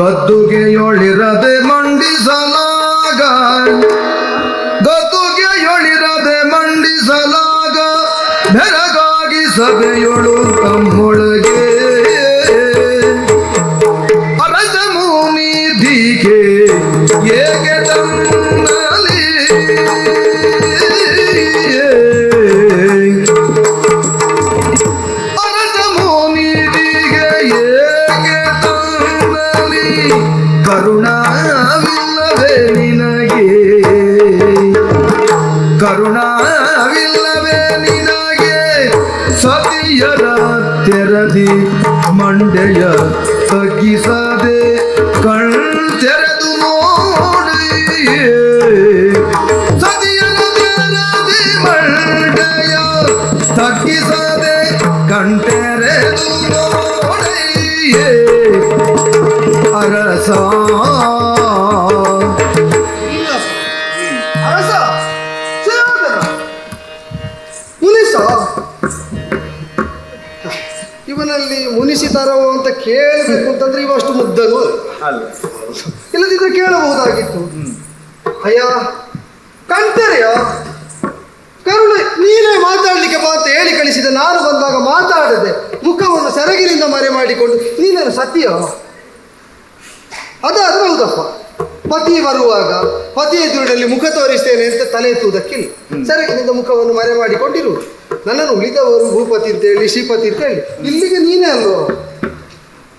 ಗದ್ದುಗೆಯೊಳಿರದೆ ಮಂಡಿಸಲಾಗ. ಗದ್ದುಗೆಯೊಳಿರದೆ ಮಂಡಿಸಲಾಗ. ಬೆರಗಾಗಿ ಸಭೆಯೊಳು ಅರಸ ಮುನಿಸ ಇವನಲ್ಲಿ ಮುನಿಸಿ ಅಂತ ಕೇಳಬೇಕು ಅಂತಂದ್ರೆ ಇವಷ್ಟು ಮುದ್ದನು ಇಲ್ಲದಿದ್ರೆ ಕೇಳಬಹುದಾಗಿತ್ತು. ಅಯ್ಯ, ಕಂತರೆಯ? ಕರುಣ, ನೀನೇ ಮಾತಾಡಲಿಕ್ಕೆ ಬಾ ಅಂತ ಹೇಳಿ ಕಳಿಸಿದೆ. ನಾನು ಬಂದಾಗ ಮಾತಾಡದೆ ಮುಖವನ್ನು ಸೆರಗಿನಿಂದ ಮರೆ ಮಾಡಿಕೊಂಡು ನೀನೇನು ಸತ್ಯ ಅದಾದ್ರೆ ಹೌದಪ್ಪ ಪತಿ ಬರುವಾಗ ಪತಿಯ ಎದುರಿನಲ್ಲಿ ಮುಖ ತೋರಿಸ್ತೇನೆ ಅಂತ ತಲೆ ಎತ್ತುವುದಕ್ಕಿಲ್ಲ. ಸರಕಿನಿಂದ ಮುಖವನ್ನು ಮರೆ ಮಾಡಿಕೊಂಡಿರು ನನ್ನನ್ನು ಉಳಿದವರು ಭೂಪತಿ ಅಂತ ಹೇಳಿ ಶ್ರೀಪತಿ ಅಂತ ಹೇಳಿ ಇಲ್ಲಿಗೆ ನೀನೇ ಅಲ್ವೋ?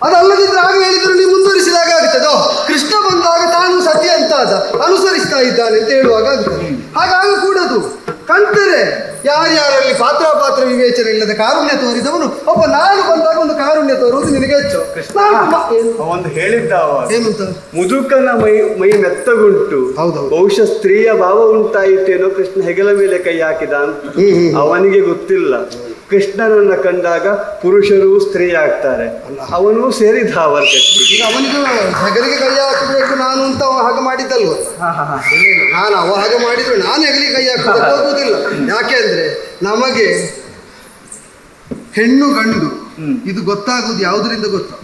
ಅದಲ್ಲದಿದ್ರೆ ಆಗ ಹೇಳಿದ್ರು ನೀವು ಮುಂದುವರಿಸಿದಾಗ ಆಗ್ತದೋ ಕೃಷ್ಣ ಬಂದಾಗ ತಾನು ಸತ್ಯ ಅಂತ ಅದ ಅನುಸರಿಸ್ತಾ ಇದ್ದಾನೆ ಅಂತ ಹೇಳುವಾಗ ಆಗ್ತದೆ ಹಾಗಾಗ ಕೂಡದು. ಕಂತರೆ ಯಾರ್ಯಾರಲ್ಲಿ ಪಾತ್ರ ಪಾತ್ರ ವಿವೇಚನೆ ಇಲ್ಲದ ಕಾರುಣ್ಯ ತೋರಿದವನು ಒಬ್ಬ ನಾನು ಬಂದಾಗ ಒಂದು ಕಾರುಣ್ಯ ತೋರುವುದು ನಿನಗೆ ಹೆಚ್ಚು? ಅವನು ಹೇಳಿದ್ದ ಏನಂತ ಮುದುಕನ ಮೈ ಮೈ ಮೆತ್ತಗುಂಟು. ಹೌದು ಬಹುಶಃ ಸ್ತ್ರೀಯ ಭಾವ ಉಂಟಾಯಿತೇನೋ ಕೃಷ್ಣ ಹೆಗಲ ಮೇಲೆ ಕೈ ಹಾಕಿದ ಅಂತ. ಅವನಿಗೆ ಗೊತ್ತಿಲ್ಲ. ಕೃಷ್ಣನನ್ನ ಕಂಡಾಗ ಪುರುಷರು ಸ್ತ್ರೀ ಆಗ್ತಾರೆ ಅವನು ಸೇರಿದ ಈಗ ಅವನಿಗೂ ಹೆಗಲಿಗೆ ಕೈ ಹಾಕಬೇಕು ನಾನು ಅಂತ ಅವ ಹಾಗೆ ಮಾಡಿದ್ದಲ್ವ? ನಾನು ಅವ ಹಾಗೆ ಮಾಡಿದ್ರು ನಾನು ಹೆಗಲಿಗೆ ಕೈ ಹಾಕೋದಿಲ್ಲ ಹೋಗುವುದಿಲ್ಲ ಯಾಕೆ ಅಂದ್ರೆ ನಮಗೆ ಹೆಣ್ಣು ಗಂಡು. ಇದು ಗೊತ್ತಾಗುವುದು ಯಾವುದರಿಂದ ಗೊತ್ತು?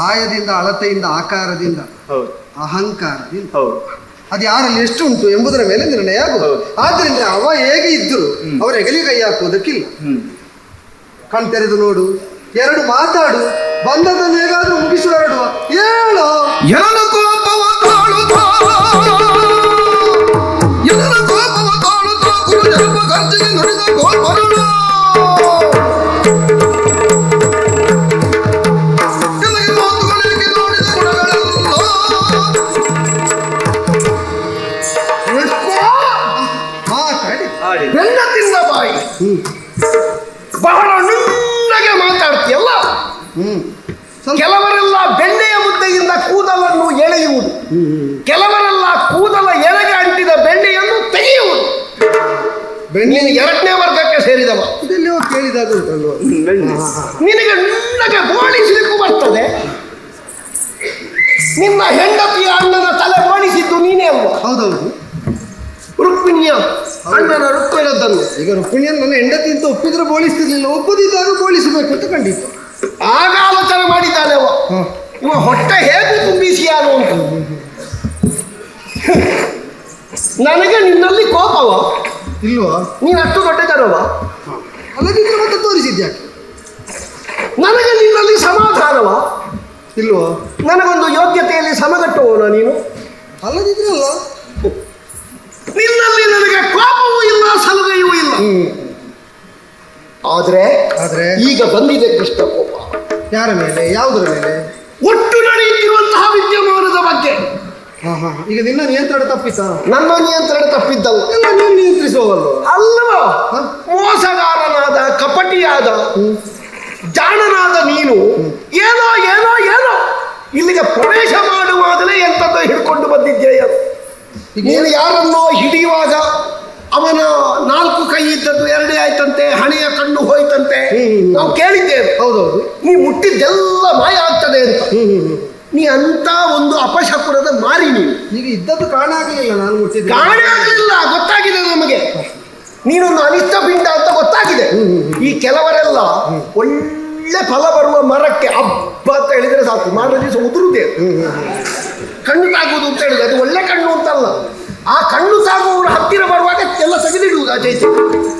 ಆಯದಿಂದ ಅಳತೆಯಿಂದ ಆಕಾರದಿಂದ ಹೌದು. ಅಹಂಕಾರದಿಂದ. ಹೌದು. ಅದು ಯಾರಲ್ಲಿ ಎಷ್ಟು ಉಂಟು ಎಂಬುದರ ಮೇಲೆ ನಿರ್ಣಯ ಆಗುವುದು. ಆದ್ರಿಂದ ಅವ ಹೇಗೆ ಇದ್ರು ಅವರ ಹೆಗಲಿ ಕೈ ಹಾಕುವುದಕ್ಕಿಲ್ಲ ಹ್ಮ್ ಕಣ್ ತೆರೆದು ನೋಡು, ಎರಡು ಮಾತಾಡು ಬಂದದನ್ನು ಹೇಗಾದ್ರೂ ಮುಗಿಸಿ ಹೊರಡುವ. ಹೇಳು. ಎನ್ನ ಕೋಪವ ತಾಳುತ್ತಾ ಕೋಪವ ನುಡಿದ ಹೌದೌದು. ರುಕ್ಮಿಣಿಯ ಅಣ್ಣನ ರುಕ್ಮಿಣದ್ದನ್ನು ಈಗ ರುಕ್ಮಿಣಿಯನ್ನು ನನ್ನ ಹೆಂಡತಿ ಅಂತ ಒಪ್ಪಿದ್ರೆ ಬೋಳಿಸ್ತಿರ್ಲಿಲ್ಲ ಒಪ್ಪದಿದ್ದಾಗ ಬೋಳಿಸಬೇಕು ಅಂತ ಕಂಡಿತ್ತು ಆಗ ಆಲೋಚನೆ ಮಾಡಿದ್ದಾನೆ ಅವ. ಇವ ಹೊಟ್ಟೆ ತುಂಬಿಸಿ ತುಂಬಿಸಿಯಾನು ಅಂತ ನನಗೆ ನಿನ್ನಲ್ಲಿ ಕೋಪವ. ಇಲ್ವ? ನೀನು ಅಷ್ಟು ದೊಡ್ಡ ಜನವ ಅಲ್ಲದಿದ್ರೆ ಮತ್ತೆ ತೋರಿಸಿದ್ಯಾಕೆ ನನಗೆ ನಿನ್ನಲ್ಲಿ ಸಮಾಧಾನವ. ಇಲ್ವ? ನನಗೊಂದು ಯೋಗ್ಯತೆಯಲ್ಲಿ ಸಮಗಟ್ಟುವವನ ನೀನು. ಅಲ್ಲದಿದ್ರೆ ಅಲ್ಲ ನಿನ್ನಲ್ಲಿ ನನಗೆ ಕೋಪವೂ ಇಲ್ಲ ಸಲಹೆಯೂ ಇಲ್ಲ. ಆದ್ರೆ ಆದ್ರೆ? ಈಗ ಬಂದಿದೆ ಕೃಷ್ಣ ಕೋಪ. ಯಾರ ಮೇಲೆ? ಯಾವುದರ ಮೇಲೆ? ಒಟ್ಟು ನಡೆಯುತ್ತಿರುವಂತಹ ವಿದ್ಯಮಾನದ ಬಗ್ಗೆ. ಹಾ ಹಾ ಈಗ ನಿನ್ನ ನಿಯಂತ್ರಣ ತಪ್ಪಿಸ ನನ್ನ ನಿಯಂತ್ರಣ ತಪ್ಪಿದ್ದಲ್ಲ. ನಿನ್ನ ನೀನು ನಿಯಂತ್ರಿಸುವವಲ್ಲ? ಅಲ್ಲವ? ಮೋಸಗಾರನಾದ ಕಪಟಿಯಾದ ಜಾಣನಾದ ನೀನು ಏನೋ ಏನೋ ಏನೋ ಇಲ್ಲಿಗೆ ಪ್ರವೇಶ ಮಾಡುವಾಗಲೇ ಎಂತದ್ದು ಹಿಡ್ಕೊಂಡು ಬಂದಿದ್ದೀಯ ನೀನು ಯಾರನ್ನೋ ಹಿಡಿಯುವಾಗ ಅವನ ನಾಲ್ಕು ಕೈ ಇದ್ದದ್ದು ಎರಡೇ ಆಯ್ತಂತೆ ಹಣೆಯ ಕಣ್ಣು ಹೋಯ್ತಂತೆ. ನಾವು ಕೇಳಿದ್ದೇವೆ. ಹೌದೌದು. ನೀ ಮುಟ್ಟಿದ್ದೆಲ್ಲ ಮಾಯ ಆಗ್ತದೆ ಅಂತ. ನೀ ಅಂತ ಒಂದು ಅಪಶಕುರದ ಮಾರಿ ನೀನು. ಈಗ ಇದ್ದದ್ದು ಕಾಣ ಆಗಲಿಲ್ಲ ನಾನು ಮುಟ್ಟಿದ್ದೆ. ಕಾಣೆ ಆಗಲಿಲ್ಲ ಗೊತ್ತಾಗಿದೆ ನಮಗೆ. ನೀನೊಂದು ಅನಿಷ್ಟ ಪಿಂಡ ಅಂತ ಗೊತ್ತಾಗಿದೆ. ಈ ಕೆಲವರೆಲ್ಲ ಒಳ್ಳೆ ಫಲ ಬರುವ ಮರಕ್ಕೆ ಹಬ್ಬ ಅಂತ ಹೇಳಿದ್ರೆ ಸಾಕು. ಮಾರನೇ ದಿವಸ ಉದುರುದೇ. ಕಣ್ಣು ತಾಗುವುದು ಅಂತ ಹೇಳುದು ಅದು ಒಳ್ಳೆ ಕಣ್ಣು ಅಂತಲ್ಲ. ಆ ಕಣ್ಣು ತಾಗುವವರು ಹತ್ತಿರ ಬರುವಾಗ ಎಲ್ಲ ತೆಗೆದಿಡುವುದು ಆ ಈಚೆ.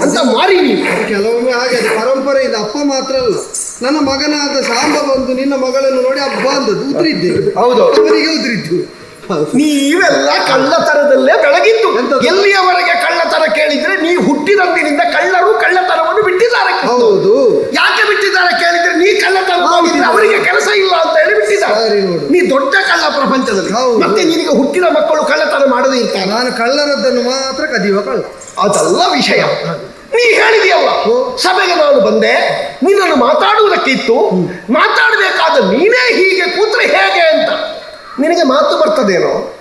ಅಂತ ಮಾರಿ ನೀವು. ಕೆಲವೊಮ್ಮೆ ಹಾಗೆ ಅದು ಪರಂಪರೆ ಇದೆ ಅಪ್ಪ ಮಾತ್ರ ಅಲ್ಲ ನನ್ನ ಮಗನಾದ ಸಾಂಬ ಬಂದು ನಿನ್ನ ಮಗಳನ್ನು ನೋಡಿ ಹಬ್ಬ ಅಂದದ್ದು ಉದ್ರಿದ್ದೆ ಹೌದು. ಅವರಿಗೆ ಉದ್ರಿದ್ದು. ನೀವೆಲ್ಲ ಕಳ್ಳತನದಲ್ಲೇ ಬೆಳಗಿದ್ದು. ಎಲ್ಲಿಯವರೆಗೆ ಕಳ್ಳತನ ಕೇಳಿದ್ರೆ ನೀವು ಹುಟ್ಟಿದಂದಿನಿಂದ ಕಳ್ಳರು ಕಳ್ಳತನವನ್ನು ಬಿಟ್ಟಿದ್ದಾರೆ. ಹೌದು. ಯಾಕೆ ಬಿಟ್ಟಿದ್ದಾರೆ ಕೇಳಿದ್ರೆ ನೀ ಕಳ್ಳತನ ಅವರಿಗೆ ಕೆಲಸ ಇಲ್ಲ ಅಂತ ಹೇಳಿ ಬಿಟ್ಟಿದ್ದಾರೆ. ನೋಡು. ದೊಡ್ಡ ಕಳ್ಳ ಪ್ರಪಂಚದಲ್ಲಿ. ಹೌದು. ಮತ್ತೆ ನಿನಗೆ ಹುಟ್ಟಿದ ಮಕ್ಕಳು ಕಳ್ಳತನ ಮಾಡದೇ ಇರ್ತಾರೆ. ನಾನು ಕಳ್ಳನದ್ದನ್ನು ಮಾತ್ರ ಕದಿಯುವ ಕಳ್ಳ. ಅದಲ್ಲ ವಿಷಯ. ನೀ ಹೇಳಿದೆಯಲ್ಲ ಸಭೆಗೆ ನಾನು ಬಂದೆ. ನಿನ್ನನ್ನು ಮಾತಾಡುವುದಕ್ಕಿತ್ತು. ಮಾತಾಡಬೇಕಾದ ನೀನೇ ಹೀಗೆ ಕೂತ್ರೆ ಹೇಗೆ ಅಂತ. ನಿನಗೆ ಮಾತು ಬರ್ತದೇನೋ?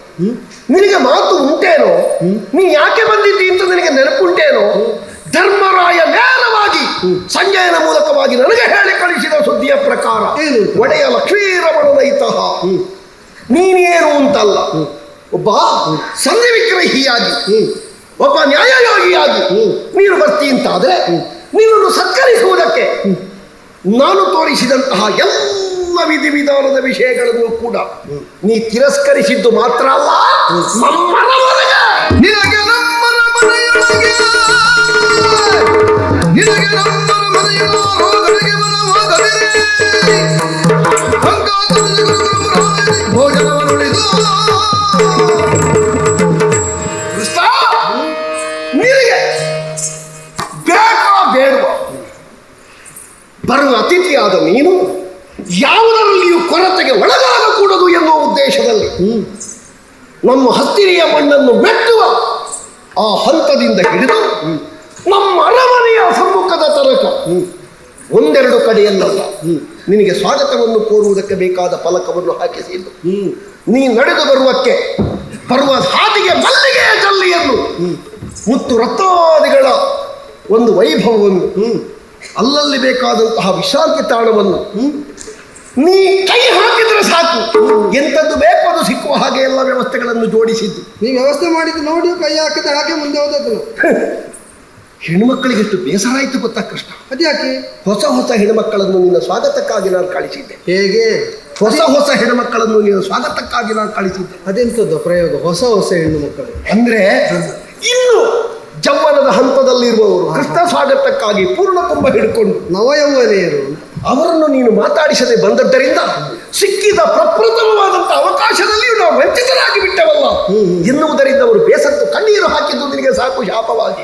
ನಿನಗೆ ಮಾತು ಉಂಟೇನೋ? ನೀ ಯಾಕೆ ಬಂದಿದ್ದಿ ಅಂತ ನಿನಗೆ ನೆನಪುಂಟೇನೋ? ಧರ್ಮರಾಯ ನೇರವಾಗಿ ಸಂಜಯನ ಮೂಲಕವಾಗಿ ನನಗೆ ಹೇಳಿ ಕಳಿಸಿದ ಸುದ್ದಿಯ ಪ್ರಕಾರ? ಒಡೆಯ ಲಕ್ಷ್ಮೀರಮಣ ಇತಃ ನೀನೇನು ಅಂತಲ್ಲ? ಒಬ್ಬ ಸಂಧಿ ವಿಗ್ರಹಿಯಾಗಿ ಒಬ್ಬ ನ್ಯಾಯಯೋಗಿಯಾಗಿ ನೀನು ಬರ್ತಿ ಅಂತಾದ್ರೆ ನಿನ್ನನ್ನು ಸತ್ಕರಿಸುವುದಕ್ಕೆ ನಾನು ತೋರಿಸಿದಂತಹ ಎಲ್ಲ ವಿಧಿವಿಧಾನದ ವಿಷಯಗಳನ್ನು ಕೂಡ ನೀ ತಿರಸ್ಕರಿಸಿದ್ದು ಮಾತ್ರ ಅಲ್ಲ ಬರುವ ನೀನು ಯಾವುದರಲ್ಲಿಯೂ ಕೊರತೆಗೆ ಒಳಗಾಗಕೂಡದು ಎನ್ನುವ ಉದ್ದೇಶದಲ್ಲಿ ನಮ್ಮ ಹತ್ತಿರಿಯ ಮಣ್ಣನ್ನು ಮೆಟ್ಟುವ ಆ ಹಂತದಿಂದ ಹಿಡಿದು ನಮ್ಮ ಅರಮನೆಯ ಸಮ್ಮುಖದ ತನಕ ಒಂದೆರಡು ಕಡೆಯಲ್ಲಲ್ಲ ನಿನಗೆ ಸ್ವಾಗತವನ್ನು ಕೋರುವುದಕ್ಕೆ ಬೇಕಾದ ಫಲಕವನ್ನು ಹಾಕಿಸಿದ್ದು ನೀ ನಡೆದು ಬರುವಕ್ಕೆ, ಬರುವ ಹಾದಿಗೆ ಮಲ್ಲಿಗೆ ಜಲ್ಲಿಯನ್ನು ಮುತ್ತು ರತ್ನಾದಿಗಳ ಒಂದು ವೈಭವವನ್ನು ಅಲ್ಲಲ್ಲಿ ಬೇಕಾದಂತಹ ವಿಶಾಂತಿ ತಾಣವನ್ನು ನೀ ಕೈ ಹಾಕಿದ್ರೆ ಸಾಕು. ಎಂಥದ್ದು ಬೇಕು ಅದು ಸಿಕ್ಕುವ ಹಾಗೆ ಎಲ್ಲ ವ್ಯವಸ್ಥೆಗಳನ್ನು ಜೋಡಿಸಿದ್ದು. ನೀವು ವ್ಯವಸ್ಥೆ ಮಾಡಿದ್ದು ನೋಡಿ ಕೈ ಹಾಕಿದ್ರೆ ಹಾಗೆ ಮುಂದೆ ಹೋದದ್ದು. ಹೆಣ್ಮಕ್ಕಳಿಗೆ ಎಷ್ಟು ಬೇಸರ ಆಯಿತು ಗೊತ್ತಾ ಕೃಷ್ಣ? ಅದ್ಯಾಕೆ? ಹೊಸ ಹೊಸ ಹೆಣ್ಮಕ್ಕಳನ್ನು ನಿನ್ನ ಸ್ವಾಗತಕ್ಕಾಗಿ ನಾನು ಕಳಿಸಿದ್ದೆ. ಹೇಗೆ? ಹೊಸ ಹೊಸ ಹೆಣ್ಮಕ್ಕಳನ್ನು ನೀನು ಸ್ವಾಗತಕ್ಕಾಗಿ ನಾನು ಕಳಿಸಿದ್ದೆ. ಅದೆಂಥದ್ದು ಪ್ರಯೋಗ? ಹೊಸ ಹೊಸ ಹೆಣ್ಣು ಮಕ್ಕಳು ಅಂದ್ರೆ ಇನ್ನು ಜವ್ವನದ ಹಂತದಲ್ಲಿರುವವರು ಕೃಷ್ಣ ಸ್ವಾಗತಕ್ಕಾಗಿ ಪೂರ್ಣ ತುಂಬ ಹಿಡ್ಕೊಂಡು ನವಯೌವನೆಯರು ಅವರನ್ನು ನೀನು ಮಾತಾಡಿಸದೆ ಬಂದದ್ದರಿಂದ ಸಿಕ್ಕಿದ ಪ್ರಪ್ರಥಮವಾದಂತಹ ಅವಕಾಶದಲ್ಲಿಯೂ ನಾವು ವಂಚಿತರಾಗಿ ಬಿಟ್ಟವಲ್ಲ. ಎನ್ನುವುದರಿಂದ ಅವರು ಬೇಸತ್ತು ಕಣ್ಣೀರು ಹಾಕಿದ್ದು ನಿನಗೆ ಸಾಕು ಶಾಪವಾಗಿ.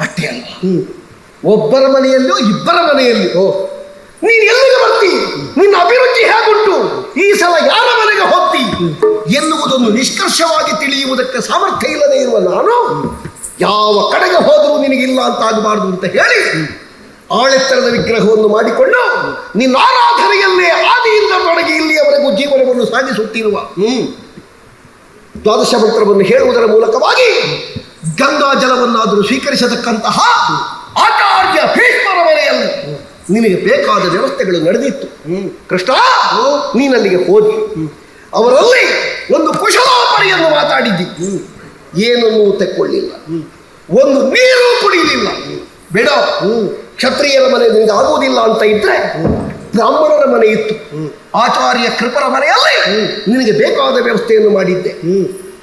ಅಷ್ಟೇ ಅಲ್ಲ. ಒಬ್ಬರ ಮನೆಯಲ್ಲೋ ಇಬ್ಬರ ಮನೆಯಲ್ಲಿಯೋ ನೀನು ಎಲ್ಲಿಗೆ ಬರ್ತಿ? ನಿನ್ನ ಅಭಿರುಚಿ ಹೇಗುಂಟು? ಈ ಸಲ ಯಾರ ಮನೆಗೆ ಹೋಗ್ತಿ? ಎನ್ನುವುದನ್ನು ನಿಷ್ಕರ್ಷವಾಗಿ ತಿಳಿಯುವುದಕ್ಕೆ ಸಾಮರ್ಥ್ಯ ಇಲ್ಲದೆ ಇರುವ ನಾನು ಯಾವ ಕಡೆಗೆ ಹೋದರೂ ನಿನಗಿಲ್ಲ ಅಂತ ಆಗಬಾರದು ಅಂತ ಹೇಳಿ ಆಳೆತ್ತರದ ವಿಗ್ರಹವನ್ನು ಮಾಡಿಕೊಂಡು ನಿನ್ನ ಆರಾಧನೆಯಲ್ಲೇ ಆದಿಯಿಂದ ತೊಡಗಿ ಇಲ್ಲಿಯವರೆಗೂ ಜೀವನವನ್ನು ಸಾಗಿಸುತ್ತಿರುವ ಹ್ಮ್. ದ್ವಾದಶ ಮಂತ್ರವನ್ನು ಹೇಳುವುದರ ಮೂಲಕವಾಗಿ ಗಂಗಾ ಜಲವನ್ನಾದರೂ ಸ್ವೀಕರಿಸತಕ್ಕಂತಹ ಆಚಾರ್ಯ ಭೀಷ್ಮರ ಮನೆಯಲ್ಲಿ ನಿನಗೆ ಬೇಕಾದ ವ್ಯವಸ್ಥೆಗಳು ನಡೆದಿತ್ತು. ಕೃಷ್ಣ ನೀನಲ್ಲಿಗೆ ಹೋದಿ ಅವರಲ್ಲಿ ಒಂದು ಕುಶಲೋಪರಿಯನ್ನು ಮಾತಾಡಿದ್ದಿ. ಏನನ್ನೂ ತೆಕ್ಕೊಳ್ಳಿಲ್ಲ. ಒಂದು ನೀರು ಕುಡಿಯಲಿಲ್ಲ. ಬೇಡ. ಕ್ಷತ್ರಿಯರ ಮನೆ ನಿನಗೆ ಆಗುವುದಿಲ್ಲ ಅಂತ ಇದ್ರೆ ಬ್ರಾಹ್ಮಣರ ಮನೆ ಇತ್ತು. ಆಚಾರ್ಯ ಕೃಪರ ಮನೆಯಲ್ಲಿ ನಿನಗೆ ಬೇಕಾದ ವ್ಯವಸ್ಥೆಯನ್ನು ಮಾಡಿದ್ದೆ.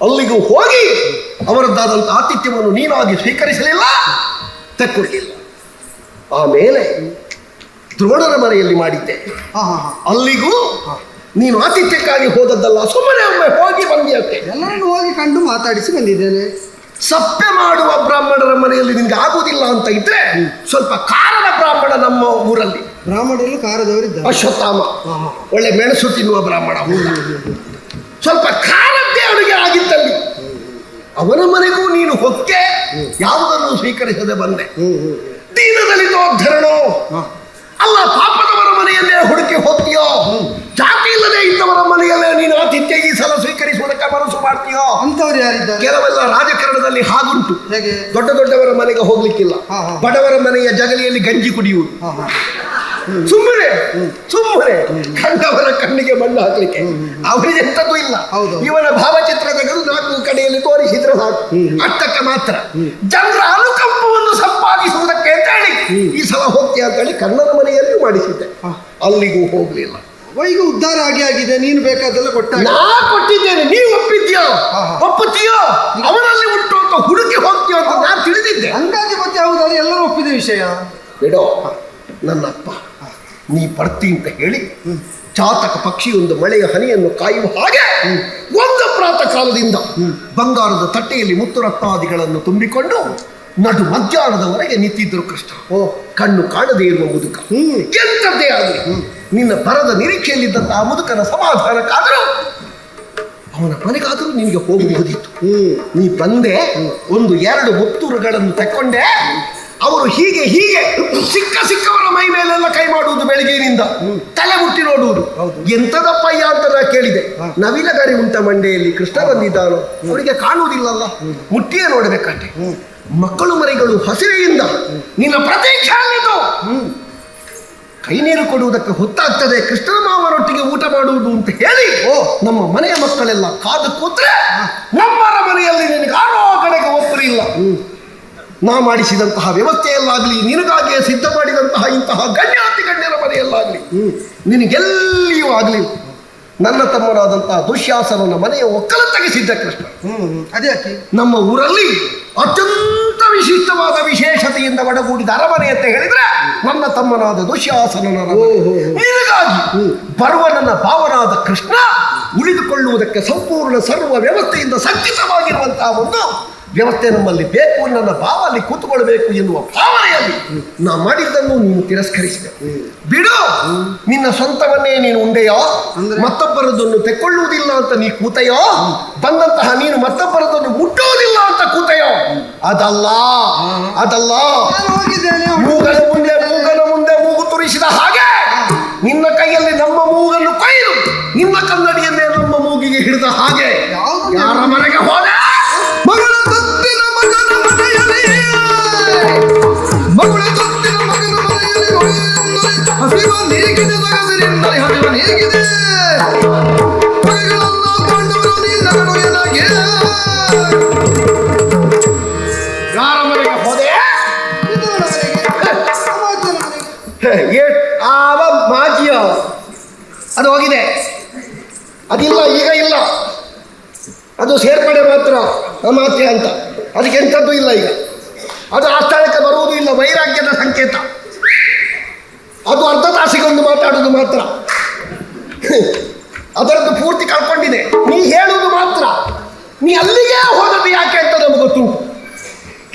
ಅಲ್ಲಿಗೂ ಹೋಗಿ ಅವರದ್ದಾದಂಥ ಆತಿಥ್ಯವನ್ನು ನೀನಾಗಿ ಸ್ವೀಕರಿಸಲಿಲ್ಲ ತೆಕ್ಕೊಳ್ಳಿಲ್ಲ ಆಮೇಲೆ ದ್ರೋಣರ ಮನೆಯಲ್ಲಿ ಮಾಡಿದ್ದೆ. ಅಲ್ಲಿಗೂ ನೀನು ಆತಿಥ್ಯಕ್ಕಾಗಿ ಹೋದದ್ದಲ್ಲ ಸುಮ್ಮನೆ ಒಮ್ಮೆ ಹೋಗಿ ಬಂದಿಯತ್ತೆ ಎಲ್ಲರನ್ನು ಹೋಗಿ ಕಂಡು ಮಾತಾಡಿಸಿ ಬಂದಿದ್ದೇನೆ. ಸಪ್ಪೆ ಮಾಡುವ ಬ್ರಾಹ್ಮಣರ ಮನೆಯಲ್ಲಿ ನಿನ್ಗೆ ಆಗುವುದಿಲ್ಲ ಅಂತ ಇದ್ರೆ ಸ್ವಲ್ಪ ಕಾರದ ಬ್ರಾಹ್ಮಣ ನಮ್ಮ ಊರಲ್ಲಿ. ಬ್ರಾಹ್ಮಣರಲ್ಲಿ ಕಾರದವರಿದ್ದ ಅಶ್ವತ್ಥಾಮ. ಒಳ್ಳೆ ಮೆಣಸು ತಿನ್ನುವ ಬ್ರಾಹ್ಮಣ ಸ್ವಲ್ಪ ಖಾರದ್ದೇ ಅಡುಗೆ ಆಗಿದ್ದಲ್ಲಿ. ಅವನ ಮನೆಗೂ ನೀನು ಹೊಕ್ಕೆ ಯಾವುದನ್ನು ಸ್ವೀಕರಿಸದೆ ಬಂದೆ. ದೀನದಲಿತೋ ಧರಣೋ ಅಲ್ಲ ಪಾಪದವರ ಮನೆಯಲ್ಲೇ ಹುಡುಕಿ ಹೋಗ್ತೀಯೋ? ಜಾತಿ ಇಲ್ಲದೆ ಇದ್ದವರ ಮನೆಯಲ್ಲೇ ನೀನು ಆತಿಥ್ಯ ಈ ಸಲ ಸ್ವೀಕರಿಸುವುದಕ್ಕೆ ಮನಸ್ಸು ಮಾಡ್ತೀಯೋ? ಅಂತವ್ರು ಯಾರಿದ್ದಾರೆ? ಕೆಲವೆಲ್ಲ ರಾಜಕಾರಣದಲ್ಲಿ ಹಾಗುಂಟು. ಹೇಗೆ? ದೊಡ್ಡ ದೊಡ್ಡವರ ಮನೆಗೆ ಹೋಗ್ಲಿಕ್ಕಿಲ್ಲ. ಬಡವರ ಮನೆಯ ಜಗಲಿಯಲ್ಲಿ ಗಂಜಿ ಕುಡಿಯುವುದು. ಸುಮ್ಮನೆ ಸುಮ್ಮನೆ. ಕಂಡವರ ಕಣ್ಣಿಗೆ ಮಣ್ಣು ಹಾಕ್ಲಿಕ್ಕೆ. ಅವರಿಗೆ ಎಂತದ್ದು ಇಲ್ಲ. ಹೌದು. ಇವನ ಭಾವಚಿತ್ರ ತೆಗೆದು ನಾಲ್ಕು ಕಡೆಯಲ್ಲಿ ತೋರಿಸಿದ್ರೆ ಸಾಕು ಅಷ್ಟಕ್ಕೆ ಮಾತ್ರ. ಜನರ ಅನುಕಂಪವನ್ನು ಈ ಸಲ ಹೋಗ್ತೀಯ ಅಂತ ಹೇಳಿ ಕನ್ನಡ ಮನೆಯಲ್ಲಿ ಮಾಡಿಸಿದ್ದೆ. ಅಲ್ಲಿಗೂ ಹೋಗ್ಲಿಲ್ಲ. ಈಗ ಉದ್ಧಾರ ಆಗಿ ಆಗಿದೆ. ನೀನು ಬೇಕಾದೆಲ್ಲ ಕೊಟ್ಟ ನಾ ಕೊಟ್ಟಿದ್ದೇನೆ ನೀವು ಒಪ್ಪಿದ್ಯೋ. ಒಪ್ಪುತ್ತೀಯೋ? ಅವನಲ್ಲಿ ಉಂಟು ಅಂತ ಹುಡುಕಿ ಹೋಗ್ತೀಯೋ ಅಂತ ನಾನು ತಿಳಿದಿದ್ದೆ. ಹಂಗಾಗಿ ಮತ್ತೆ ಹೌದಾದ್ರೆ ಎಲ್ಲರೂ ಒಪ್ಪಿದ ವಿಷಯ. ಬಿಡೋ. ನನ್ನಪ್ಪ ನೀ ಬರ್ತಿ ಅಂತ ಹೇಳಿ ಚಾತಕ ಪಕ್ಷಿಯೊಂದು ಮಳೆಯ ಹನಿಯನ್ನು ಕಾಯುವ ಹಾಗೆ ಒಂದು ಪ್ರಾತಃ ಕಾಲದಿಂದ ಬಂಗಾರದ ತಟ್ಟೆಯಲ್ಲಿ ಮುತ್ತು ರತ್ನಾದಿಗಳನ್ನು ತುಂಬಿಕೊಂಡು ನಡು ಮಧ್ಯಾಹ್ನದವರೆಗೆ ನಿಂತಿದ್ದರು ಕೃಷ್ಣ. ಓ. ಕಣ್ಣು ಕಾಣದೇ ಇರುವ ಮುದುಕ. ಹ್ಮ್. ಎಂಥದ್ದೇ ಆಗಲಿ. ನಿನ್ನ ಬರದ ನಿರೀಕ್ಷೆಯಲ್ಲಿದ್ದಂತಹ ಮುದುಕನ ಸಮಾಧಾನಕ್ಕಾದರೂ ಅವನ ಮನೆಗಾದರೂ ನಿನಗೆ ಹೋಗಬಹುದಿತ್ತು. ಹ್ಮ್. ನೀ ಬಂದೆ ಒಂದು ಎರಡು ಮುತ್ತೂರುಗಳನ್ನು ತಕ್ಕೊಂಡೆ. ಅವರು ಹೀಗೆ ಹೀಗೆ ಸಿಕ್ಕ ಸಿಕ್ಕವರ ಮೈ ಮೇಲೆಲ್ಲ ಕೈ ಮಾಡುವುದು ಬೆಳಗ್ಗೆಯಿಂದ. ತಲೆ ಮುಟ್ಟಿ ನೋಡುವುದು. ಹೌದು. ಎಂತದಪ್ಪಯ್ಯ ಅಂತ ನಾ ಕೇಳಿದೆ. ನವಿಲಗರಿ ಉಂಟ ಮಂಡೆಯಲ್ಲಿ ಕೃಷ್ಣ ಬಂದಿದ್ದಾನೋ. ಅವರಿಗೆ ಕಾಣುವುದಿಲ್ಲಲ್ಲ. ಮುಟ್ಟಿಯೇ ನೋಡಬೇಕಂತೆ ಮಕ್ಕಳು ಮರಿಗಳು ಹಸಿವೆಯಿಂದ ನಿನ್ನ ಪ್ರತೀಕ್ಷೆಯಲ್ಲಿದ್ದು ಕೈ ನೀರು ಕೊಡುವುದಕ್ಕೆ ಹೊತ್ತಾಗ್ತದೆ. ಕೃಷ್ಣನ ಮಾವನೊಟ್ಟಿಗೆ ಊಟ ಮಾಡುವುದು ಅಂತ ಹೇಳಿ ಓ. ನಮ್ಮ ಮನೆಯ ಮಕ್ಕಳೆಲ್ಲ ಕಾದು ಕೂತ್ರೆ ನಮ್ಮರ ಮನೆಯಲ್ಲಿ ನಿನಗೆ ಆರೋ ಕಡೆಗೆ ಒಬ್ಬರಿಲ್ಲ ನಾ ಮಾಡಿಸಿದಂತಹ ವ್ಯವಸ್ಥೆಯಲ್ಲಾಗಲಿ ನಿನಗಾಗಿಯೇ ಸಿದ್ಧ ಮಾಡಿದಂತಹ ಇಂತಹ ಗಣ್ಯಾತಿ ಗಣ್ಯರ ಮನೆಯಲ್ಲಾಗಲಿ ನಿನಗೆಲ್ಲಿಯೂ ಆಗಲಿಲ್ಲ. ನನ್ನ ತಮ್ಮನಾದಂತಹ ದುಶ್ಯಾಸನನ ಮನೆಯ ಒಕ್ಕಲ ಸಿದ್ಧ ಕೃಷ್ಣ. ಅದೇ ನಮ್ಮ ಊರಲ್ಲಿ ಅತ್ಯಂತ ವಿಶಿಷ್ಟವಾದ ವಿಶೇಷತೆಯಿಂದ ಒಡಗೂಡಿದ ಅರಮನೆ ಅಂತ ಹೇಳಿದ್ರೆ ನನ್ನ ತಮ್ಮನಾದ ದುಶ್ಯಾಸನನ. ನಿನಗಾಗಿ ಬರುವ ನನ್ನ ಭಾವನಾದ ಕೃಷ್ಣ ಉಳಿದುಕೊಳ್ಳುವುದಕ್ಕೆ ಸಂಪೂರ್ಣ ಸರ್ವ ವ್ಯವಸ್ಥೆಯಿಂದ ಸಜ್ಜಿತವಾಗಿರುವಂತಹ ಒಂದು ವ್ಯವಸ್ಥೆ ನಮ್ಮಲ್ಲಿ ಬೇಕು ನನ್ನ ಭಾವ ಅಲ್ಲಿ ಕೂತ್ಕೊಳ್ಬೇಕು ಎನ್ನುವ ಭಾವನೆಯಲ್ಲಿ ನಾ ಮಾಡಿದ್ದನ್ನು ನೀನು ತಿರಸ್ಕರಿಸಿದೆ. ಬಿಡು! ನಿನ್ನ ಸ್ವಂತವನ್ನೇ ನೀನು ಉಂಡೆಯೋ? ಮತ್ತೊಬ್ಬರದನ್ನು ತೆಕ್ಕೊಳ್ಳುವುದಿಲ್ಲ ಅಂತ ನೀ ಕೂತೆಯೋ? ಬಂದಂತಹ ನೀನು ಮತ್ತೊಬ್ಬರದನ್ನು ಮುಟ್ಟುವುದಿಲ್ಲ ಅಂತ ಕೂತೆಯೋ? ಅದಲ್ಲ ಅದಲ್ಲ. ಮೂಗನ ಮುಂದೆ ಮೂಗನ ಮುಂದೆ ಮೂಗು ತುರಿಸಿದ ಹಾಗೆ ನಿನ್ನ ಕೈಯಲ್ಲಿ ನಮ್ಮ ಮೂಗನ್ನು ಕೊಯ್ದು ನಿನ್ನ ಕನ್ನಡಿಯನ್ನೇ ನಮ್ಮ ಮೂಗಿಗೆ ಹಿಡಿದ ಹಾಗೆ ಯಾರ ಮನೆಗೆ ಆವ ಮಾಜಿಯ. ಅದು ಹೋಗಿದೆ. ಅದಿಲ್ಲ ಈಗ ಇಲ್ಲ. ಅದು ಸೇರ್ಪಡೆ ಮಾತ್ರ ಅಮಾತ್ಯ ಅಂತ. ಅದಕ್ಕೆ ಎಂಥದ್ದು ಇಲ್ಲ ಈಗ. ಅದು ಆ ಸ್ಥಳಕ್ಕೆ ಬರುವುದು ಇಲ್ಲ ವೈರಾಗ್ಯದ ಸಂಕೇತ. ಅದು ಅರ್ಧ ತಾಸಿಗೊಂದು ಮಾತಾಡೋದು ಮಾತ್ರ. ಅದರದ್ದು ಪೂರ್ತಿ ಕಳ್ಕೊಂಡಿದೆ. ನೀ ಹೇಳುವುದು ಮಾತ್ರ. ನೀ ಅಲ್ಲಿಗೆ ಹೋದದ್ದು ಯಾಕೆ ಅಂತ ನಮಗೆ ಗೊತ್ತುಂಟು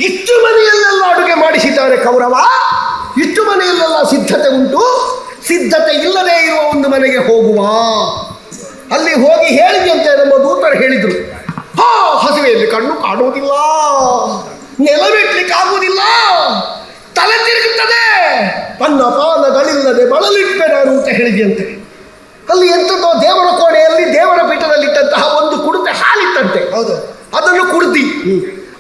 ಇಷ್ಟು ಮನೆಯಲ್ಲೆಲ್ಲ ಅಡುಗೆ ಮಾಡಿಸಿದ್ದಾರೆ ಕೌರವ. ಇಷ್ಟು ಮನೆಯಲ್ಲೆಲ್ಲ ಸಿದ್ಧತೆ ಉಂಟು. ಸಿದ್ಧತೆ ಇಲ್ಲದೆ ಇರುವ ಒಂದು ಮನೆಗೆ ಹೋಗುವ. ಅಲ್ಲಿ ಹೋಗಿ ಹೇಳಿದಂತೆ ನಮ್ಮ ದೂತರು ಹೇಳಿದ್ರು. ಹಾ, ಹಸಿವೆಯಲ್ಲಿ ಕಣ್ಣು ಕಾಣುವುದಿಲ್ಲ. ನೆಲವಿಟ್ಲಿಕ್ಕೆ ಆಗುವುದಿಲ್ಲ. ತಲೆ ತಿರುಗುತ್ತದೆ. ಅನ್ನ ಪಾನಗಳಿಲ್ಲದೆ ಬಳಲಿಟ್ಟೆ ನಾನು ಅಂತ ಹೇಳಿದೆಯಂತೆ ಅಲ್ಲಿ ಎಂಥದ್ದು ದೇವರ ಕೋಣೆಯಲ್ಲಿ ದೇವರ ಪೀಠದಲ್ಲಿಟ್ಟಂತಹ ಒಂದು ಕುಡಿತೆ ಹಾಲಿತ್ತಂತೆ ಹೌದು. ಅದನ್ನು ಕುಡ್ದಿ.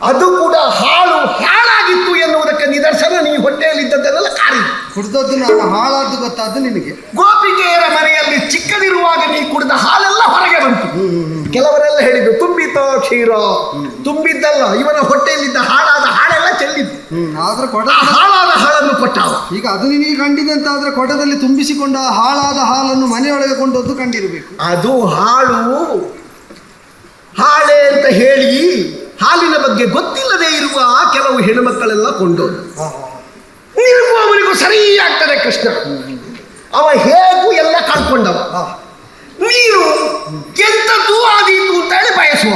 ಅದು ಕೂಡ ಹಾಳು ಹಾಳಾಗಿತ್ತು ಎನ್ನುವುದಕ್ಕೆ ನಿದರ್ಶನ ನೀವು ಹೊಟ್ಟೆಯಲ್ಲಿದ್ದದ್ದನ್ನೆಲ್ಲ ಕಾರಿ. ಕುಡ್ದದ್ದು ನಾನು ಹಾಳಾದ್ದು ಗೊತ್ತಾದ್ದು ನಿನಗೆ. ಗೋಪಿಕೆಯರ ಮನೆಯಲ್ಲಿ ಚಿಕ್ಕದಿರುವಾಗ ನೀ ಕುಡಿದ ಹಾಲೆಲ್ಲ ಹೊರಗೆ ಬಂತು. ಕೆಲವರೆಲ್ಲ ಹೇಳಿದ್ರು ತುಂಬಿತೋ ಕ್ಷೀರ ತುಂಬಿದ್ದಲ್ಲ ಇವನ ಹೊಟ್ಟೆಯಲ್ಲಿದ್ದ ಹಾಳಾದ ಹಾಳೆಲ್ಲ ಚೆಲ್ಲಿತ್ತು ಆದ್ರೆ ಕೊಡ ಹಾಳಾದ ಹಾಳನ್ನು ಕೊಟ್ಟಾವ. ಈಗ ಅದು ನಿನಗೆ ಕಂಡಿದೆ ಅಂತ ಆದ್ರೆ ಕೊಡದಲ್ಲಿ ತುಂಬಿಸಿಕೊಂಡ ಹಾಳಾದ ಹಾಲನ್ನು ಮನೆಯೊಳಗೆ ಕೊಂಡದ್ದು ಕಂಡಿರಬೇಕು. ಅದು ಹಾಳು. ಹಾಳೆ ಅಂತ ಹೇಳಿ ಹಾಲಿನ ಬಗ್ಗೆ ಗೊತ್ತಿಲ್ಲದೆ ಇರುವ ಕೆಲವು ಹೆಣ್ಣುಮಕ್ಕಳೆಲ್ಲ ಕೊಂಡೋದು ನಿನಗೂ ಅವನಿಗೂ ಸರಿ ಆಗ್ತದೆ ಕೃಷ್ಣ. ಅವ ಹೇಗೂ ಎಲ್ಲ ಕಳ್ಕೊಂಡವ. ನೀನು ಗೆದ್ದದ್ದು ಆದೀತು ಅಂತ ಹೇಳಿ ಬಯಸುವ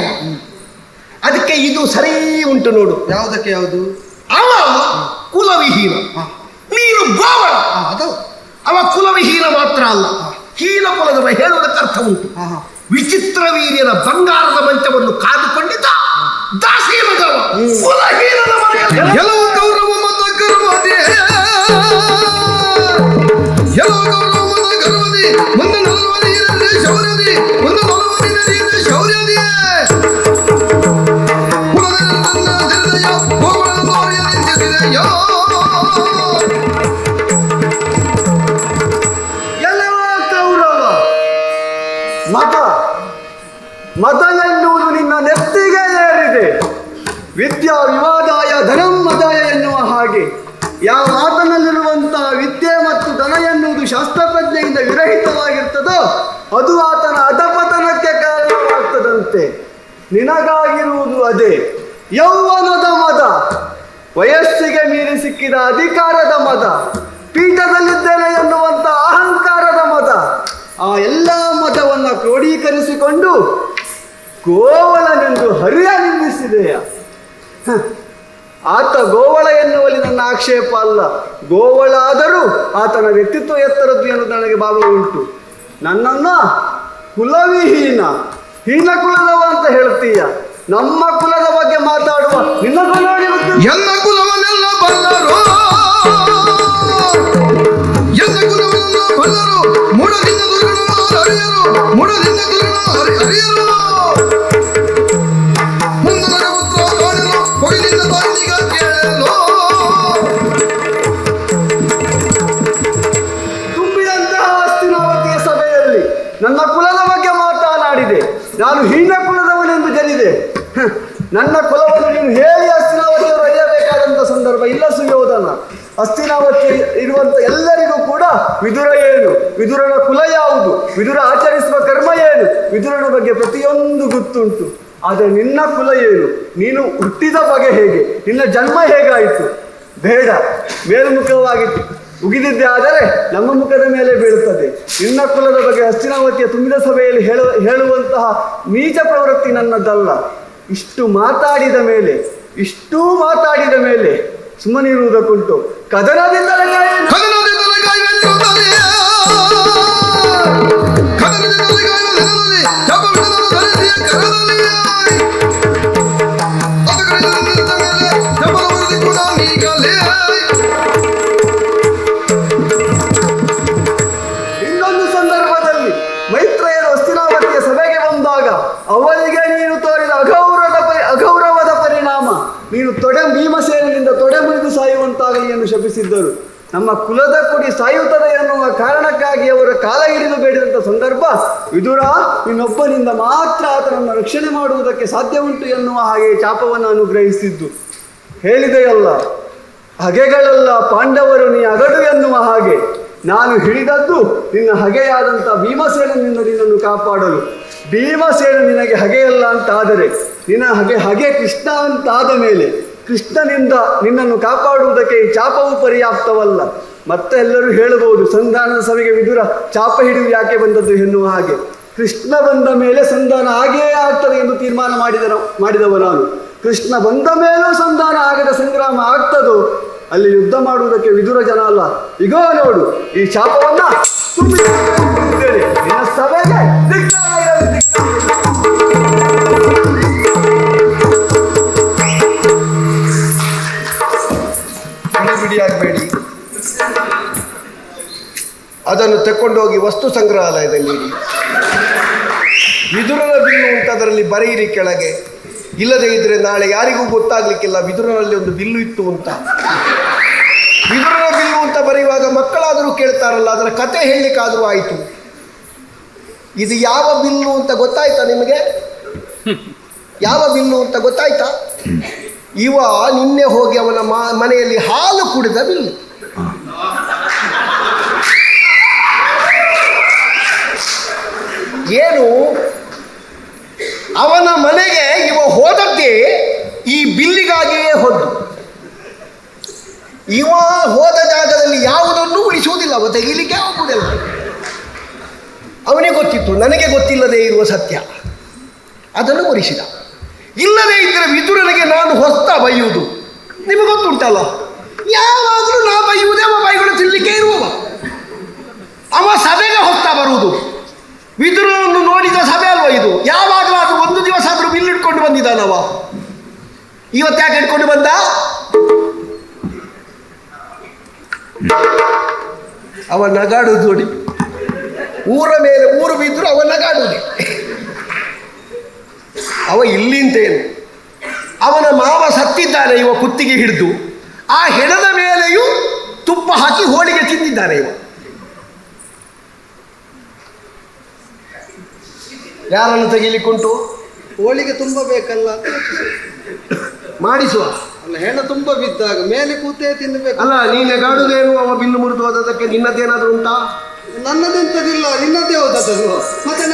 ಅದಕ್ಕೆ ಇದು ಸರಿ ಉಂಟು ನೋಡು. ಯಾವುದಕ್ಕೆ ಯಾವುದು? ಅವ ಕುಲವಿಹೀನ. ನೀನು ಅದು. ಅವ ಕುಲವಿಹೀನ ಮಾತ್ರ ಅಲ್ಲ. ಹೀನ ಕುಲದವ ಹೇಳುವುದಕ್ಕೆ ಅರ್ಥ ಉಂಟು. ವಿಚಿತ್ರ ವೀರ್ಯನ ಬಂಗಾರದ ಮಂಚವನ್ನು ಕಾದುಕೊಂಡಿದ್ದ ದಾಸಿ ಮಗವ ಶಾಸ್ತ್ರಪ್ರಜ್ಞೆಯಿಂದ ವಿರಹಿತವಾಗಿರ್ತದೋ, ಅದು ಆತನ ಅಧಪತನಕ್ಕೆ ಕಾರಣವಾಗ್ತದಂತೆ. ನಿನಗಾಗಿರುವುದು ಅದೇ. ಯೌವನದ ಮದ. ವಯಸ್ಸಿಗೆ ಮೀರಿ ಸಿಕ್ಕಿದ ಅಧಿಕಾರದ ಮದ. ಪೀಠದಲ್ಲಿದ್ದೇನೆ ಎನ್ನುವಂತ ಅಹಂಕಾರದ ಮದ. ಆ ಎಲ್ಲ ಮತವನ್ನು ಕ್ರೋಢೀಕರಿಸಿಕೊಂಡು ಕೋವಲನೆಂದು ಹರಿಯ ನಿಂದಿಸಿದೆಯ? ಆತ ಗೋವಳ ಎನ್ನುವಲ್ಲಿ ನನ್ನ ಆಕ್ಷೇಪ ಅಲ್ಲ. ಗೋವಳ ಆದರೂ ಆತನ ವ್ಯಕ್ತಿತ್ವ ಎತ್ತರದ್ದು ಎನ್ನುವುದು ನನಗೆ ಭಾವ ಉಂಟು. ನನ್ನನ್ನು ಕುಲವಿಹೀನ, ಹೀನ ಕುಲದವ ಅಂತ ಹೇಳ್ತೀಯ. ನಮ್ಮ ಕುಲದ ಬಗ್ಗೆ ಮಾತಾಡುವ ನಿನ್ನ ಕುಲವೇ ವಿದುರ ಆಚರಿಸುವ ಕರ್ಮ ಏನು? ವಿದುರನ ಬಗ್ಗೆ ಪ್ರತಿಯೊಂದು ಗೊತ್ತುಂಟು. ಆದರೆ ನಿನ್ನ ಕುಲ ಏನು? ನೀನು ಹುಟ್ಟಿದ ಬಗೆ ಹೇಗೆ? ನಿನ್ನ ಜನ್ಮ ಹೇಗಾಯಿತು? ಬೇಡ. ಮೇಲ್ಮುಖವಾಗಿತ್ತು ಉಗಿದಿದ್ದೆ ಆದರೆ ನಮ್ಮ ಮುಖದ ಮೇಲೆ ಬೀಳುತ್ತದೆ. ನಿನ್ನ ಕುಲದ ಬಗ್ಗೆ ಹಸ್ತಿನಾವತಿಯ ತುಂಬಿದ ಸಭೆಯಲ್ಲಿ ಹೇಳು, ಹೇಳುವಂತಹ ನೀಚ ಪ್ರವೃತ್ತಿ ನನ್ನದಲ್ಲ. ಇಷ್ಟು ಮಾತಾಡಿದ ಮೇಲೆ, ಇಷ್ಟೂ ಮಾತಾಡಿದ ಮೇಲೆ ಸುಮ್ಮನಿರುವುದಕ್ಕುಂಟು. ಕದನದಿಂದಲೇ ನೀನು ತೊಡೆ ಭೀಮಸೇನಿಂದ ತೊಡೆ ಮುರಿದು ಸಾಯುವಂತಾಗಲಿ ಎಂದು ಶಪಿಸಿದ್ದರು. ನಮ್ಮ ಕುಲದ ಕುಡಿ ಸಾಯುತ್ತದೆ ಎನ್ನುವ ಕಾರಣಕ್ಕಾಗಿ ಅವರ ಕಾಲ ಹಿಡಿದು ಬೇಡಿದಂಥ ಸಂದರ್ಭ, ವಿದುರ ಇನ್ನೊಬ್ಬನಿಂದ ಮಾತ್ರ ಆತನನ್ನು ರಕ್ಷಣೆ ಮಾಡುವುದಕ್ಕೆ ಸಾಧ್ಯ ಉಂಟು ಎನ್ನುವ ಹಾಗೆ ಚಾಪವನ್ನು ಅನುಗ್ರಹಿಸಿದ್ದು. ಹೇಳಿದೆಯಲ್ಲ, ಹಗೆಗಳೆಲ್ಲ ಪಾಂಡವರು ನೀ ಅಗಡು ಎನ್ನುವ ಹಾಗೆ. ನಾನು ಹಿಡಿದದ್ದು ನಿನ್ನ ಹಗೆಯಾದಂಥ ಭೀಮಸೇನನಿಂದ ನಿನ್ನನ್ನು ಕಾಪಾಡಲು. ಭೀಮಸೇನ ನಿನಗೆ ಹಗೆಯಲ್ಲ ಅಂತಾದರೆ, ನಿನ್ನ ಹಗೆ ಹಗೆ ಕೃಷ್ಣ ಅಂತಾದ ಮೇಲೆ ಕೃಷ್ಣನಿಂದ ನಿನ್ನನ್ನು ಕಾಪಾಡುವುದಕ್ಕೆ ಈ ಚಾಪವು ಪರ್ಯಾಪ್ತವಲ್ಲ. ಮತ್ತೆ ಎಲ್ಲರೂ ಹೇಳಬಹುದು, ಸಂಧಾನದ ಸಭೆಗೆ ವಿದುರ ಚಾಪ ಹಿಡಿದು ಯಾಕೆ ಬಂದದ್ದು ಎನ್ನುವ ಹಾಗೆ. ಕೃಷ್ಣ ಬಂದ ಮೇಲೆ ಸಂಧಾನ ಆಗಿಯೇ ಆಗ್ತದೆ ಎಂದು ತೀರ್ಮಾನ ಮಾಡಿದ ಮಾಡಿದವ ನಾನು. ಕೃಷ್ಣ ಬಂದ ಮೇಲೂ ಸಂಧಾನ ಆಗದ ಸಂಗ್ರಾಮ ಆಗ್ತದೋ, ಅಲ್ಲಿ ಯುದ್ಧ ಮಾಡುವುದಕ್ಕೆ ವಿದುರ ಜನ ಅಲ್ಲ. ಇಗೋ ನೋಡು, ಈ. ನಿನ್ನ ಸಭೆಗೆ ಬಿಡಿಯಾಗಬೇಡಿ ಅದನ್ನು ತೆಕ್ಕೊಂಡೋಗಿ ವಸ್ತು ಸಂಗ್ರಹಾಲಯದಲ್ಲಿ ಇಡಿ. ವಿದುರನ ಬಿಲ್ಲು ಉಂಟು ಅದರಲ್ಲಿ ಬರೆಯಿರಿ ಕೆಳಗೆ. ಇಲ್ಲದೇ ಇದ್ರೆ ನಾಳೆ ಯಾರಿಗೂ ಗೊತ್ತಾಗ್ಲಿಕ್ಕಿಲ್ಲ ವಿದುರನಲ್ಲಿ ಒಂದು ಬಿಲ್ಲು ಇತ್ತು ಅಂತ. ವಿದುರನ ಬಿಲ್ಲು ಅಂತ ಬರೆಯುವಾಗ ಮಕ್ಕಳಾದರೂ ಕೇಳ್ತಾರಲ್ಲ ಅದರ ಕತೆ ಹೇಳಲಿಕ್ಕಾದರೂ ಆಯಿತು. ಇದು ಯಾವ ಬಿಲ್ಲು ಅಂತ ಗೊತ್ತಾಯ್ತಾ ನಿಮಗೆ? ಯಾವ ಬಿಲ್ಲು ಅಂತ ಗೊತ್ತಾಯ್ತಾ? ಇವ ನಿನ್ನೆ ಹೋಗಿ ಅವನ ಮನೆಯಲ್ಲಿ ಹಾಲು ಕುಡಿದ ಬಿಲ್ಲು. ಏನು? ಅವನ ಮನೆಗೆ ಇವ ಹೋದದ್ದೇ ಈ ಬಿಲ್ಲಿಗಾಗಿಯೇ ಹೊದ್ದು. ಇವ ಹೋದ ಜಾಗದಲ್ಲಿ ಯಾವುದನ್ನು ಉಳಿಸುವುದಿಲ್ಲ, ಅವ ತೆಗೀಲಿಕ್ಕೆ ಆಗುವುದಿಲ್ಲ ಅವನಿಗೆ ಗೊತ್ತಿತ್ತು, ನನಗೆ ಗೊತ್ತಿಲ್ಲದೆ ಇರುವ ಸತ್ಯ. ಅದನ್ನು ಮುರಿಸಿದ. ಇಲ್ಲದೇ ಇದ್ದರೆ ವಿದುರನಿಗೆ ನಾನು ಹೊಸ್ತ ಬೈಯುವುದು. ನಿಮಗೆ ಗೊತ್ತುಂಟಲ್ಲ? ಯಾವಾಗಲೂ ನಾ ಬೈಯುವುದೇ ಅವ ಬೈಗಳು ತಿನ್ನಲಿಕ್ಕೆ ಇರುವವ. ಅವ ಸಭೆಗೆ ಹೊಸ್ತ ಬರುವುದು. ವಿದುರನನ್ನು ನೋಡಿದ ಸಭೆ ಅಲ್ವ ಇದು? ಯಾವಾಗಲೂ ಆದರೂ ಒಂದು ದಿವಸ ಆದರೂ ಬಿಲ್ ಇಟ್ಕೊಂಡು ಬಂದಿದ್ದಾನವ. ಇವತ್ತು ಯಾಕೆ ಇಟ್ಕೊಂಡು ಬಂದ? ಅವ ನಗಾಡುದು ನೋಡಿ. ಊರ ಮೇಲೆ ಊರು ಬಿದ್ದರೂ ಅವ ನಗಾಡುವುದೇ. ಅವ ಇಲ್ಲಿಂತೇನು ಅವನ ಮಾವ ಸತ್ತಿದ್ದಾನೆ ಇವ ಕುತ್ತಿಗೆ ಹಿಡಿದು. ಆ ಹೆಣದ ಮೇಲೆಯೂ ತುಪ್ಪ ಹಾಕಿ ಹೋಳಿಗೆ ತಿಂದಿದ್ದಾನೆ ಇವ. ಯಾರನ್ನು ತೆಗಿಲಿಕ್ಕುಂಟು? ಹೋಳಿಗೆ ತುಂಬಬೇಕಲ್ಲ. ಮಾಡಿಸುವ. ಅಲ್ಲ ಹೆಣ ತುಂಬ ಬಿದ್ದಾಗ ಮೇಲೆ ಕೂತೇ ತಿನ್ನಬೇಕು ಅಲ್ಲ ನೀನೆ ಗಾಡುದೇನು ಅವ ಬಿಲ್ಲು ಮುರಿದು ಹೋದದಕ್ಕೆ ನಿನ್ನದೇನಾದ್ರೂ ಉಂಟಾ? ನನ್ನದೆಂತದಿಲ್ಲ ನಿನ್ನದೇ ಹೋದದ್ದು ಮತ್ತೆ.